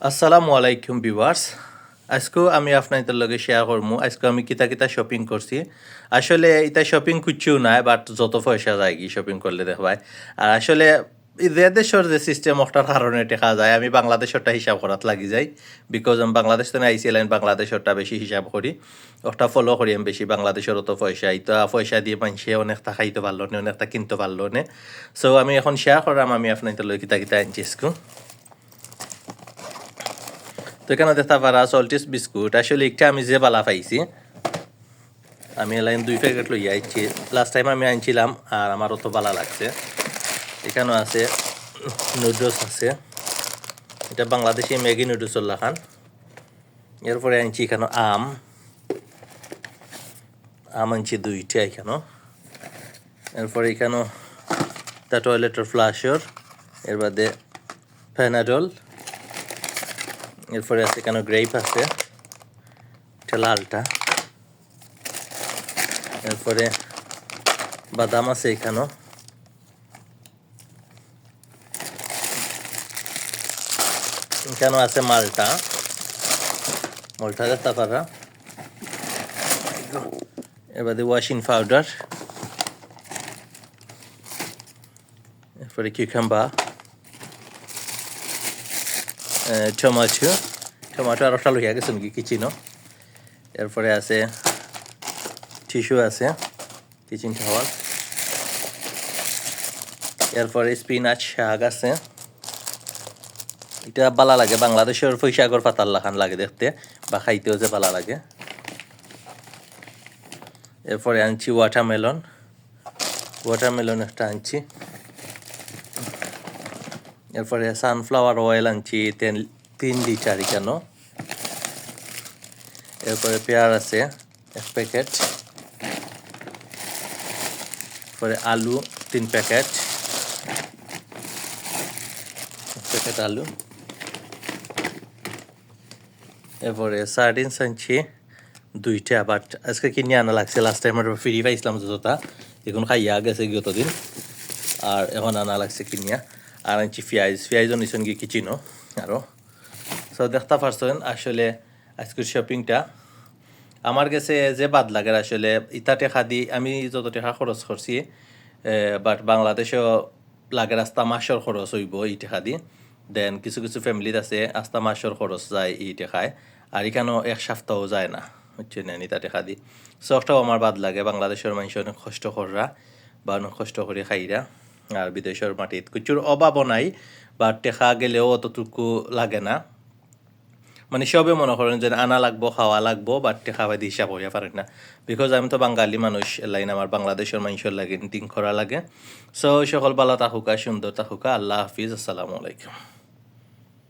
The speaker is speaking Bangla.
আসসালামু আলাইকুম ভিউয়ার্স আজকেও আমি আপনাদের লগে শেয়ার করব আজকে আমি কিতা কিতা শপিং করছি। আসলে এটা শপিং কুচিও নাই বাট যত পয়সা যায় কি শপিং করলে দেখবাই আর আসলে যে দেশের যে সিস্টেম ওটার কারণে দেখা যায়, আমি বাংলাদেশেরটা হিসাব করাত লাগি যাই। বিকজ আমি বাংলাদেশ থেকে আইসি লাইন বাংলাদেশেরটা বেশি হিসাব করি। ওটা ফলো করি আমি বেশি বাংলাদেশের অত পয়সা। ইতা পয়সা দিয়ে মানুষে অনেকটা খাইতে পারল না অনেকটা কিনতে পারল না। সো আমি এখন শেয়ার করাম, আমি আপনাদের কিতা কিতা আজকে। তো এখানে দেখতে পারা সল্টিস বিস্কুট? আসলে একটা আমি যে বালা পাইছি, আমি এলাইন দুই প্যাকেট লইয়া আইছি। লাস্ট টাইম আমি আনছিলাম আর আমার অত বালা লাগছে। এখানেও আছে নুডলস আছে। এটা বাংলাদেশি ম্যাগি নুডলস লাখান এরপরে আনছি এখানে আম। আম আনছি দুইটা এখানেও। এরপরে এখানেও তা টয়লেটের ফ্লাশর এর বাদে প্যানাডল এরপরে আছে কেন গ্রেপ আছে। এটা লালটা। এরপরে বাদাম আছে এখানেও। এখানেও আছে মালটা? মালটা দেখতে পারা। এবারে ওয়াশিং পাউডার এরপরে কিউকাম্বা টমাটো টমাটো আর একটা লইয়া গেছে নাকি কিচিনো এরপরে আছে টিস্যু আছে কিচেন টাওয়াল এরপরে স্পিনাচ শাক আছে। এটা বালা লাগে, বাংলাদেশের ফৈশাগর পাতার লাখান লাগে দেখতে, বা খাইতেও যে বালা লাগে। এরপরে আনছি ওয়াটারমেলন ওয়াটারমেলন একটা আনছি। এরপরে সানফ্লাওয়ার অয়েল আনছি, তিন তিন লিটার কেন? এরপরে পেয়ার আছে, এক প্যাকেট এরপরে আলু, তিন প্যাকেট প্যাকেট আলু। এরপরে সার্ডিনস আনছি, দুইটা বাট আজকে কিনে আনা লাগছে লাস্ট টাইম ফ্রি পাইছিলাম যতটা, এখন খাইয়া গেছে যতদিন আর এখন আনা লাগছে কিনিয়া। আর আনছি পেঁয়াজ পেঁয়াজও নিছেন গিয়ে কিচিনো আরও সো দেখতে পারছেন, আসলে আজকের শপিংটা আমার কাছে যে বাদ লাগে আসলে, ইটা টেকা দি আমি যত টাকা খরচ করছি বাট বাংলাদেশেও লাগে আস্তা মাসের খরচ হইব এই টেকা দি। দেন কিছু কিছু ফ্যামিলিত আছে আস্তা মাসের খরচ যায় এই টেকায়, আর এখানেও এক সপ্তাহ যায় না হচ্ছে না নিতা টেকা দি। সবটাও আমার বাদ লাগে, বাংলাদেশের মানুষ অনেক কষ্ট কররা বা অনেক কষ্ট করে খাইরা। আর বিদেশের মাটিত কিছুর অভাবও নাই, বা টেকা গেলেও অতটুকু লাগে না। মানে সবে মনে করেন যে আনা লাগবো খাওয়া লাগবো, বা টেকা বাদি হিসাব হইয়া পারেন না। বিকজ আমি তো বাঙালি মানুষ লাইন আমার বাংলাদেশের মানুষের লাগে, টিং করা লাগে। সো সকল বালা তাহুকা সুন্দর তাহুকা আল্লাহ হাফিজ, আসসালামু আলাইকুম।